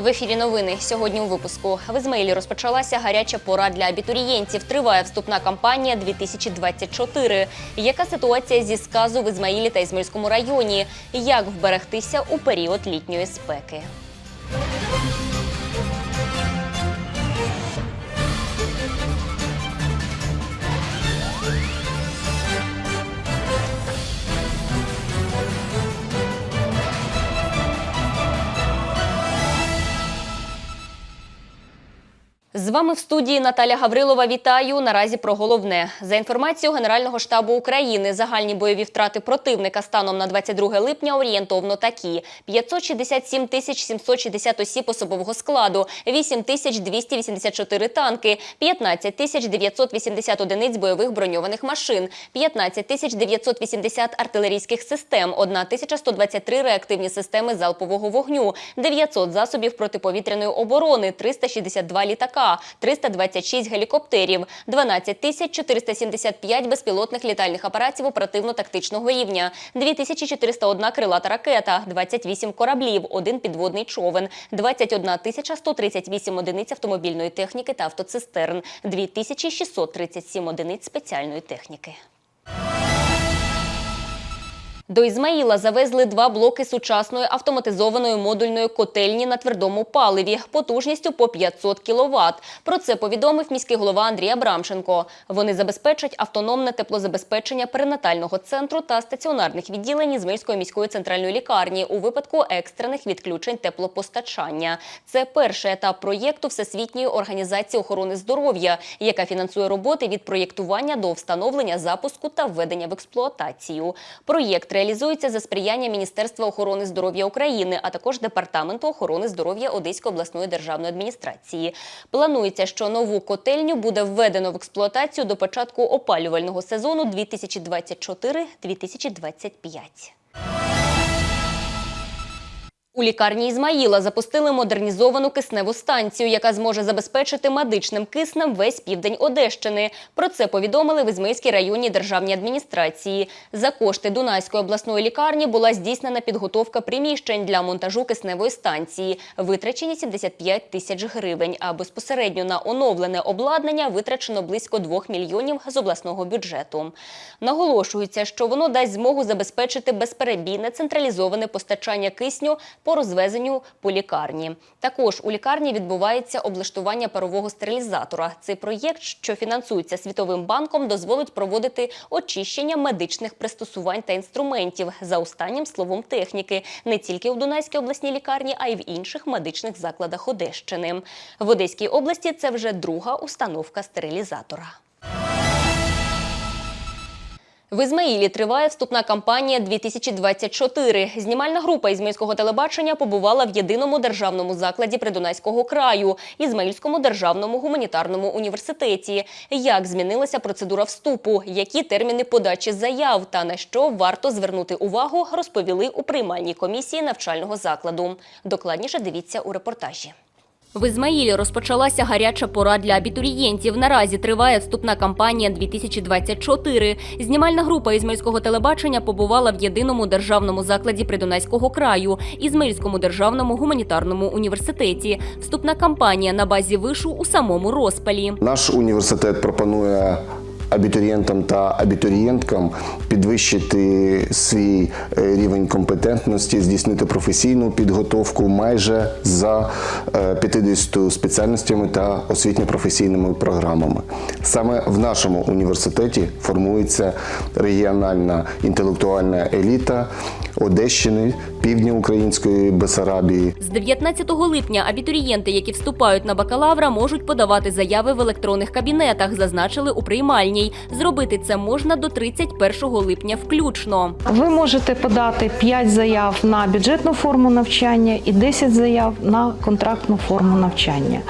В ефірі новини сьогодні у випуску в Ізмаїлі розпочалася гаряча пора для абітурієнтів. Триває вступна кампанія 2024. Яка ситуація зі сказу в Ізмаїлі та Ізмаїльському районі? Як вберегтися у період літньої спеки? З вами в студії Наталя Гаврилова. Вітаю. Наразі про головне. За інформацією Генерального штабу України, загальні бойові втрати противника станом на 22 липня орієнтовно такі: 567 тисяч 760 осіб особового складу, 8 тисяч 284 танки, 15 тисяч 980 одиниць бойових броньованих машин, 15 тисяч 980 артилерійських систем, 1 тисяча 123 реактивні системи залпового вогню, 900 засобів протиповітряної оборони, 362 літака, 326 гелікоптерів, 12 тисяч 475 безпілотних літальних апаратів оперативно-тактичного рівня, 2401 крилата ракета, 28 кораблів, 1 підводний човен, 21 тисяча 138 одиниць автомобільної техніки та автоцистерн, 2637 одиниць спеціальної техніки. До Ізмаїла завезли два блоки сучасної автоматизованої модульної котельні на твердому паливі потужністю по 500 кВт. Про це повідомив міський голова Андрій Абрамченко. Вони забезпечать автономне теплозабезпечення перинатального центру та стаціонарних відділень Ізмаїльської міської центральної лікарні у випадку екстрених відключень теплопостачання. Це перший етап проєкту Всесвітньої організації охорони здоров'я, яка фінансує роботи від проєктування до встановлення запуску та введення в експлуатацію. Проєкт реалізується за сприяння Міністерства охорони здоров'я України, а також Департаменту охорони здоров'я Одеської обласної державної адміністрації. Планується, що нову котельню буде введено в експлуатацію до початку опалювального сезону 2024-2025. У лікарні Ізмаїла запустили модернізовану кисневу станцію, яка зможе забезпечити медичним киснем весь південь Одещини. Про це повідомили в Ізмаїльській районній державній адміністрації. За кошти Дунайської обласної лікарні була здійснена підготовка приміщень для монтажу кисневої станції. Витрачені 75 тисяч гривень, а безпосередньо на оновлене обладнання витрачено близько 2 мільйонів з обласного бюджету. Наголошується, що воно дасть змогу забезпечити безперебійне централізоване постачання кисню по розвезенню по лікарні. Також у лікарні відбувається облаштування парового стерилізатора. Цей проєкт, що фінансується Світовим банком, дозволить проводити очищення медичних пристосувань та інструментів за останнім словом техніки не тільки в Дунайській обласній лікарні, а й в інших медичних закладах Одещини. В Одеській області це вже друга установка стерилізатора. В Ізмаїлі триває вступна кампанія 2024. Знімальна група Ізмаїльського телебачення побувала в єдиному державному закладі Придунайського краю – Ізмаїльському державному гуманітарному університеті. Як змінилася процедура вступу, які терміни подачі заяв та на що варто звернути увагу, розповіли у приймальній комісії навчального закладу. Докладніше дивіться у репортажі. В Ізмаїлі розпочалася гаряча пора для абітурієнтів. Наразі триває вступна кампанія 2024. Знімальна група ізмельського телебачення побувала в єдиному державному закладі Придунайського краю Ізмельському державному гуманітарному університеті. Вступна кампанія на базі вишу у самому розпалі. Наш університет пропонує абітурієнтам та абітурієнткам підвищити свій е, рівень компетентності, здійснити професійну підготовку майже за е, 50 спеціальностями та освітньо-професійними програмами. Саме в нашому університеті формується регіональна інтелектуальна еліта Одещини, півдня Української Бесарабії, З 19 липня абітурієнти, які вступають на бакалавра, можуть подавати заяви в електронних кабінетах, зазначили у приймальній. Зробити це можна до 31 липня включно. Ви можете подати 5 заяв на бюджетну форму навчання і 10 заяв на контрактну форму навчання.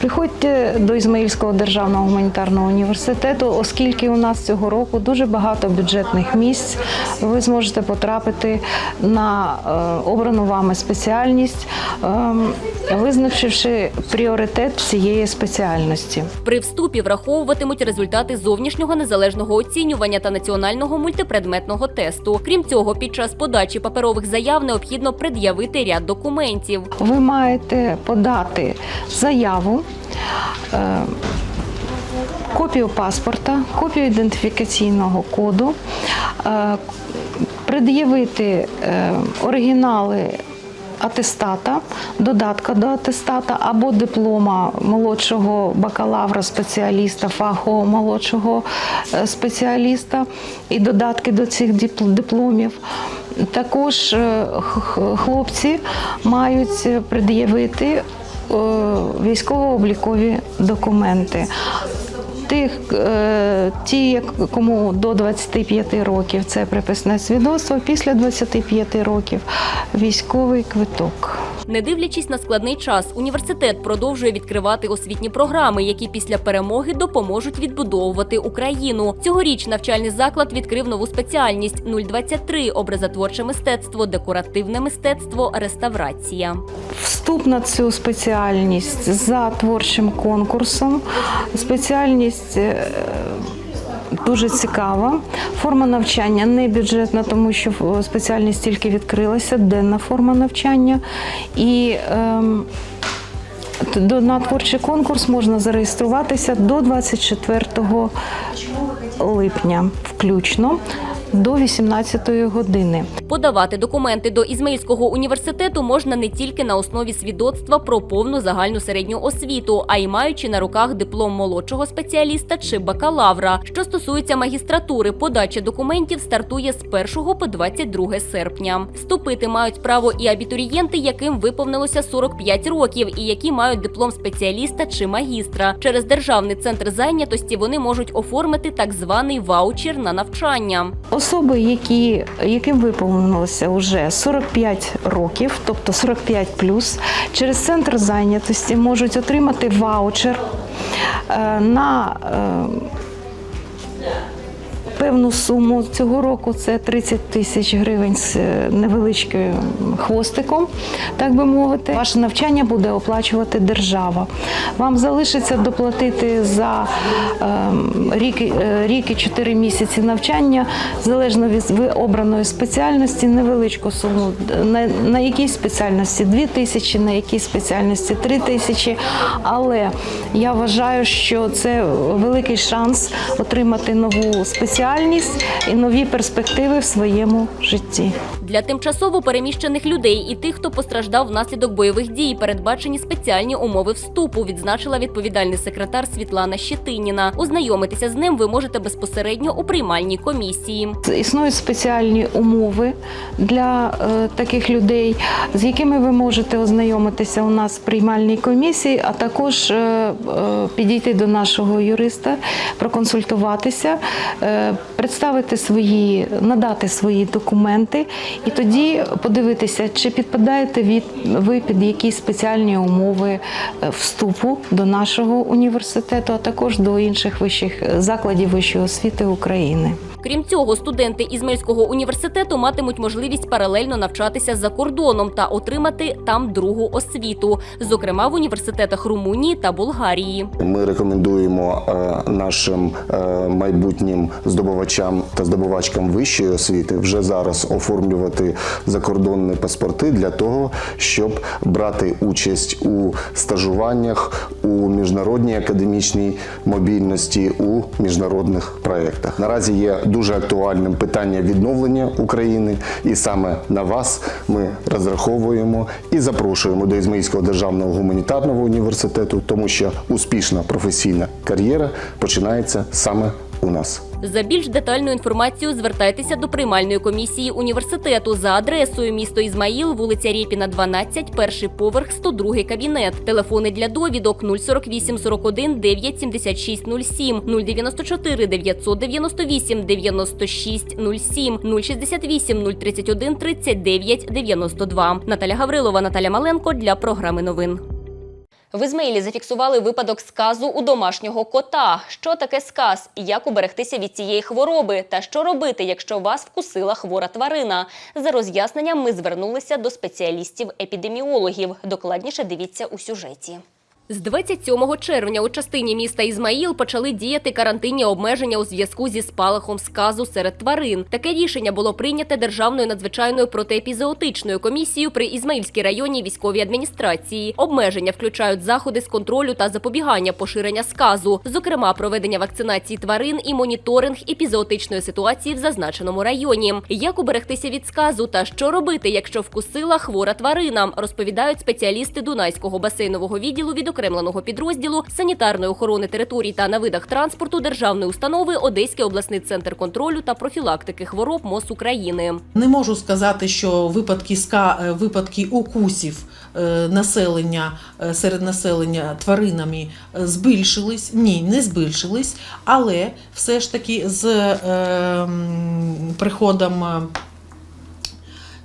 Приходьте до Ізмаїльського державного гуманітарного університету, оскільки у нас цього року дуже багато бюджетних місць. Ви зможете потрапити на е, обрану вами спеціальність, ем, визначивши пріоритет цієї спеціальності. При вступі враховуватимуть результати зовнішнього незалежного оцінювання та національного мультипредметного тесту. Крім цього, під час подачі паперових заяв необхідно пред'явити ряд документів. Ви маєте подати заяву. е, Копію паспорта, копію ідентифікаційного коду, е, пред'явити е, оригінали атестата, додатка до атестата або диплома молодшого бакалавра, спеціаліста, фахового молодшого е, спеціаліста і додатки до цих дипломів. Також е, хлопці мають пред'явити військово-облікові документи. Тих, е, ті, кому до 25 років це приписне свідоцтво, після 25 років військовий квиток. Не дивлячись на складний час, університет продовжує відкривати освітні програми, які після перемоги допоможуть відбудовувати Україну. Цьогоріч навчальний заклад відкрив нову спеціальність 023 – образотворче мистецтво, декоративне мистецтво, реставрація. Вступ на цю спеціальність за творчим конкурсом. Спеціальність е, дуже цікава. Форма навчання не бюджетна, тому що спеціальність тільки відкрилася, денна форма навчання. І ем, на творчий конкурс можна зареєструватися до 24 липня, включно до 18 години. Подавати документи до Ізмаїльського університету можна не тільки на основі свідоцтва про повну загальну середню освіту, а й маючи на руках диплом молодшого спеціаліста чи бакалавра. Що стосується магістратури, подача документів стартує з 1 по 22 серпня. Вступити мають право і абітурієнти, яким виповнилося 45 років, і які мають диплом спеціаліста чи магістра. Через державний центр зайнятості вони можуть оформити так званий ваучер на навчання. Особи, які, яким виповнилося вже 45 років, тобто 45 через центр зайнятості можуть отримати ваучер е, на е, певну суму. Цього року це 30 тисяч гривень з е, невеличким хвостиком, так би мовити. Ваше навчання буде оплачувати держава. Вам залишиться доплатити за ем, рік, е, рік і 4 місяці навчання, залежно від обраної спеціальності, невеличку суму. На, на якійсь спеціальності 2 тисячі, на якійсь спеціальності 3 тисячі. Але я вважаю, що це великий шанс отримати нову спеціальність і нові перспективи в своєму житті. Для тимчасово переміщених людей і тих, хто постраждав внаслідок бойових дій, передбачені спеціальні умови вступу, відзначила відповідальний секретар Світлана Щетиніна. Ознайомитися з ним ви можете безпосередньо у приймальній комісії. Існують спеціальні умови для е, таких людей, з якими ви можете ознайомитися у нас в приймальній комісії, а також е, е, підійти до нашого юриста, проконсультуватися, представити свої, надати свої документи, і тоді подивитися, чи підпадаєте від ви під якісь спеціальні умови е, вступу до нашого університету, а також до інших вищих закладів вищої освіти України. Крім цього, студенти Ізмельського університету матимуть можливість паралельно навчатися за кордоном та отримати там другу освіту, зокрема в університетах Румунії та Болгарії. Ми рекомендуємо е, нашим е, майбутнім здобувачам та здобувачкам вищої освіти вже зараз оформлювати закордонні паспорти для того, щоб брати участь у стажуваннях у міжнародній академічній мобільності у міжнародних проєктах. Наразі є дуже актуальним питання відновлення України, і саме на вас ми розраховуємо і запрошуємо до Ізмаїльського державного гуманітарного університету, тому що успішна професійна кар'єра починається саме у нас. За більш детальну інформацію звертайтеся до приймальної комісії університету за адресою місто Ізмаїл, вулиця Рєпіна, 12, перший поверх, 102 кабінет. Телефони для довідок 048 41 976 07, 094 998 96 07, 068 031 39 92. Наталя Гаврилова, Наталя Маленко для програми новин. В Ізмаїлі зафіксували випадок сказу у домашнього кота. Що таке сказ? Як уберегтися від цієї хвороби? Та що робити, якщо вас вкусила хвора тварина? За роз'ясненням ми звернулися до спеціалістів-епідеміологів. Докладніше дивіться у сюжеті. З 27 червня у частині міста Ізмаїл почали діяти карантинні обмеження у зв'язку зі спалахом сказу серед тварин. Таке рішення було прийняте Державною надзвичайною протиепізоотичною комісією при Ізмаїльській районній військовій адміністрації. Обмеження включають заходи з контролю та запобігання поширення сказу, зокрема проведення вакцинації тварин і моніторинг епізоотичної ситуації в зазначеному районі. Як уберегтися від сказу та що робити, якщо вкусила хвора тварина, розповідають спеціалісти Дунайського басейнового відділу відокремленого підрозділу санітарної охорони територій та на видах транспорту державної установи Одеський обласний центр контролю та профілактики хвороб МОЗ України. Не можу сказати, що випадки ска е, випадки укусів е, населення е, серед населення тваринами збільшились. Ні, не збільшились, але все ж таки з приходом.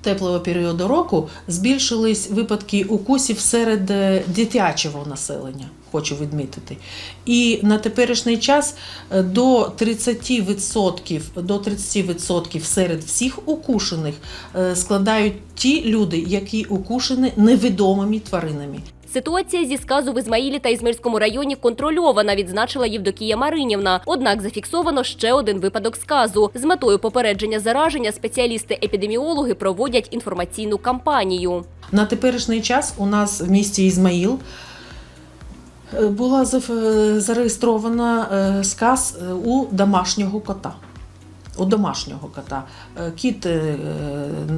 Теплого періоду року збільшились випадки укусів серед е, дитячого населення, хочу відмітити. І на теперішній час е, до 30%, до 30% серед всіх укушених е, складають ті люди, які укушені невідомими тваринами. Ситуація зі сказу в Ізмаїлі та Ізмельському районі контрольована, відзначила Євдокія Маринівна. Однак зафіксовано ще один випадок сказу. З метою попередження зараження спеціалісти-епідеміологи проводять інформаційну кампанію. На теперішній час у нас в місті Ізмаїл е, була е, зареєстрована е, сказ у домашнього кота. У домашнього кота. Е, Кіт, е,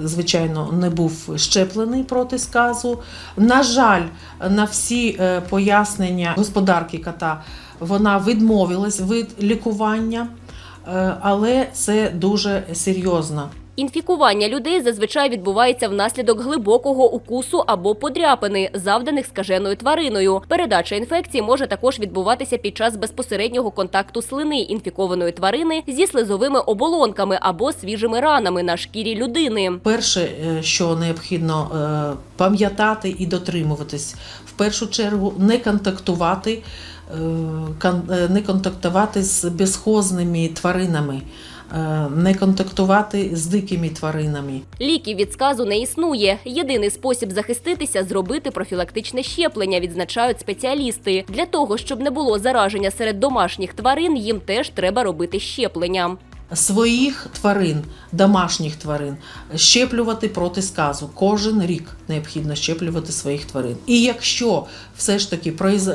звичайно, не був щеплений проти сказу. На жаль, на всі е, пояснення господарки кота вона відмовилась від лікування, але це дуже серйозно. Інфікування людей зазвичай відбувається внаслідок глибокого укусу або подряпини, завданих скаженою твариною. Передача інфекції може також відбуватися під час безпосереднього контакту слини інфікованої тварини зі слизовими оболонками або свіжими ранами на шкірі людини. Перше, е, що необхідно е, пам'ятати і дотримуватись, в першу чергу не контактувати, е, не контактувати з безхозними тваринами, не контактувати з дикими тваринами. Ліків від сказу не існує. Єдиний спосіб захиститися зробити профілактичне щеплення, відзначають спеціалісти. Для того щоб не було зараження серед домашніх тварин, їм теж треба робити щеплення. Своїх тварин, домашніх тварин, щеплювати проти сказу. Кожен рік необхідно щеплювати своїх тварин. І якщо все ж таки произ, е,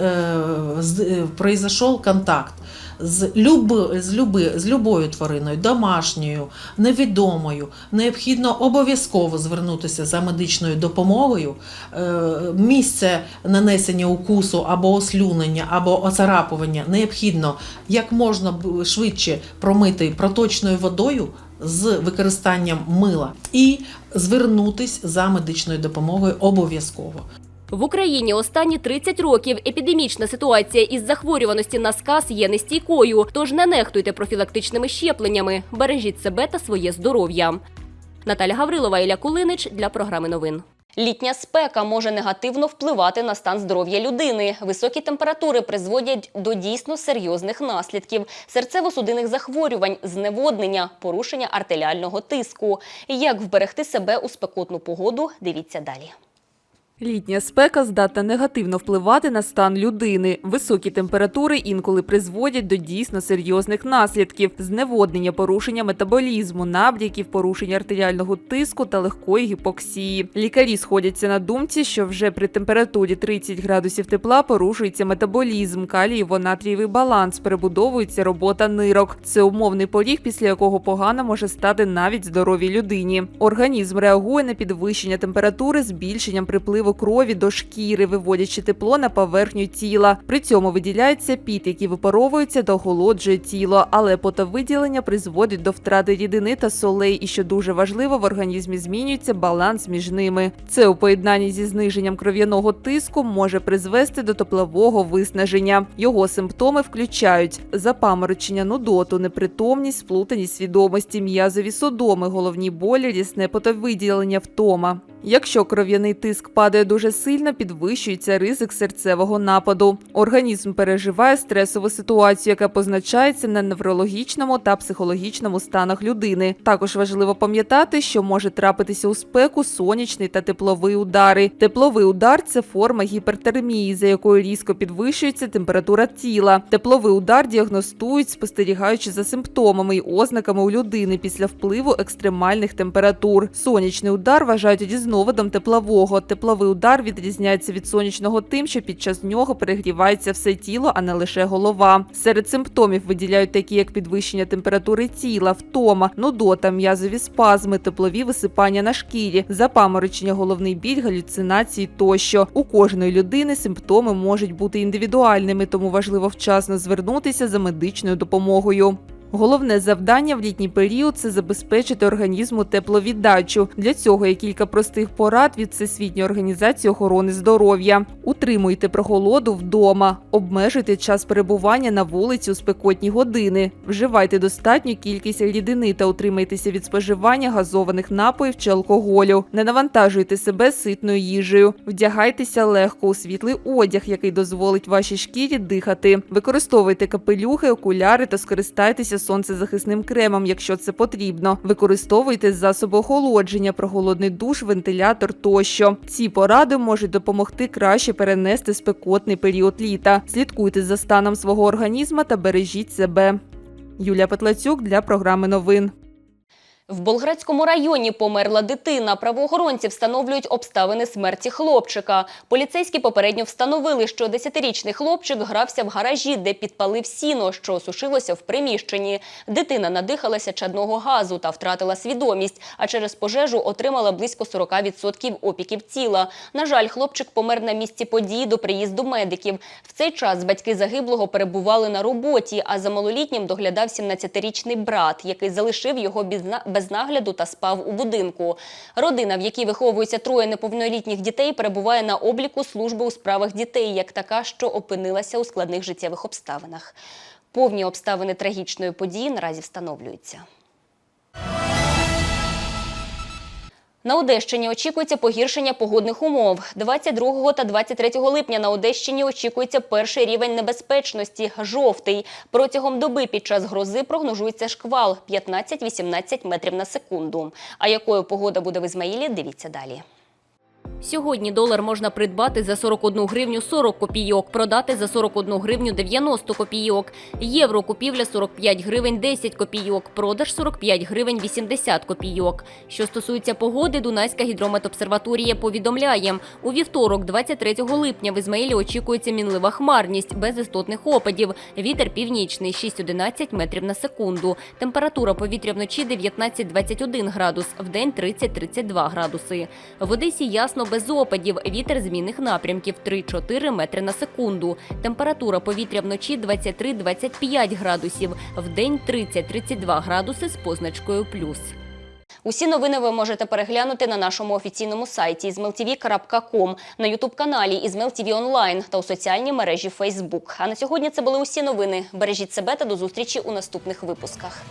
е, произошов контакт з, люб, з, люби, з любою твариною, домашньою, невідомою, необхідно обов'язково звернутися за медичною допомогою. Е, Місце нанесення укусу або ослюнення, або оцарапування необхідно як можна швидше промити проточною водою з використанням мила і звернутись за медичною допомогою обов'язково. В Україні останні 30 років епідемічна ситуація із захворюваності на сказ є нестійкою, тож не нехтуйте профілактичними щепленнями. Бережіть себе та своє здоров'я. Наталя Гаврилова, Ілля Кулинич для програми новин. Літня спека може негативно впливати на стан здоров'я людини. Високі температури призводять до дійсно серйозних наслідків: серцево-судинних захворювань, зневоднення, порушення артеріального тиску. Як вберегти себе у спекотну погоду? Дивіться далі. Літня спека здатна негативно впливати на стан людини. Високі температури інколи призводять до дійсно серйозних наслідків: зневоднення, порушення метаболізму, набряків, порушення артеріального тиску та легкої гіпоксії. Лікарі сходяться на думці, що вже при температурі 30 градусів тепла порушується метаболізм, калієво-натрієвий баланс, перебудовується робота нирок. Це умовний поріг, після якого погано може стати навіть здоровій людині. Організм реагує на підвищення температури збільшенням припливу крові до шкіри, виводячи тепло на поверхню тіла. При цьому виділяється піт, який випаровується та охолоджує тіло, але потовиділення призводить до втрати рідини та солей, і що дуже важливо, в організмі змінюється баланс між ними. Це у поєднанні зі зниженням кров'яного тиску може призвести до теплового виснаження. Його симптоми включають запаморочення, нудоту, непритомність, сплутаність свідомості, м'язові судоми, головні болі, рісне потовиділення, втома. Якщо кров'яний тиск падає дуже сильно, підвищується ризик серцевого нападу. Організм переживає стресову ситуацію, яка позначається на неврологічному та психологічному станах людини. Також важливо пам'ятати, що може трапитися у спеку сонячний та тепловий удари. Тепловий удар це форма гіпертермії, за якою різко підвищується температура тіла. Тепловий удар діагностують, спостерігаючи за симптомами й ознаками у людини після впливу екстремальних температур. Сонячний удар вважають різновидом теплового. Тепловий удар відрізняється від сонячного тим, що під час нього перегрівається все тіло, а не лише голова. Серед симптомів виділяють такі, як підвищення температури тіла, втома, нудота, м'язові спазми, теплові висипання на шкірі, запаморочення, головний біль, галюцинації тощо. У кожної людини симптоми можуть бути індивідуальними, тому важливо вчасно звернутися за медичною допомогою. Головне завдання в літній період це забезпечити організму тепловіддачу. Для цього є кілька простих порад від Всесвітньої організації охорони здоров'я. Утримуйте прохолоду вдома, обмежуйте час перебування на вулиці у спекотні години, вживайте достатню кількість рідини та утримайтеся від споживання газованих напоїв чи алкоголю. Не навантажуйте себе ситною їжею, вдягайтеся легко у світлий одяг, який дозволить вашій шкірі дихати. Використовуйте капелюхи, окуляри та скористайтеся сонцезахисним кремом, якщо це потрібно. Використовуйте засоби охолодження, прохолодний душ, вентилятор тощо. Ці поради можуть допомогти краще перенести спекотний період літа. Слідкуйте за станом свого організму та бережіть себе. Юлія Петлацюк для програми новин. В Болградському районі померла дитина. Правоохоронці встановлюють обставини смерті хлопчика. Поліцейські попередньо встановили, що 10-річний хлопчик грався в гаражі, де підпалив сіно, що сушилося в приміщенні. Дитина надихалася чадного газу та втратила свідомість, а через пожежу отримала близько 40% опіків тіла. На жаль, хлопчик помер на місці події до приїзду медиків. В цей час батьки загиблого перебували на роботі, а за малолітнім доглядав 17-річний брат, який залишив його без без нагляду та спав у будинку. Родина, в якій виховуються троє неповнолітніх дітей, перебуває на обліку служби у справах дітей, як така, що опинилася у складних життєвих обставинах. Повні обставини трагічної події наразі встановлюються. На Одещині очікується погіршення погодних умов. 22 та 23 липня на Одещині очікується перший рівень небезпечності – жовтий. Протягом доби під час грози прогнозується шквал 15-18 метрів на секунду. А якою погода буде в Ізмаїлі, дивіться далі. Сьогодні долар можна придбати за 41 гривню 40 копійок, продати за 41 гривню 90 копійок. Євро купівля 45 гривень 10 копійок, продаж 45 гривень 80 копійок. Що стосується погоди, Дунайська гідрометобсерваторія повідомляє, у вівторок, 23 липня, в Ізмаїлі очікується мінлива хмарність без істотних опадів. Вітер північний 6-11 метрів на секунду. Температура повітря вночі 19-21 градус, вдень 30-32 градуси. В Одесі ясно без опадів. Вітер змінних напрямків 3-4 метри на секунду. Температура повітря вночі 23-25 градусів, вдень 30-32 градуси з позначкою плюс. Усі новини ви можете переглянути на нашому офіційному сайті izmailtv.com, на ютуб-каналі IzmailTV Онлайн та у соціальній мережі Facebook. А на сьогодні це були усі новини. Бережіть себе та до зустрічі у наступних випусках.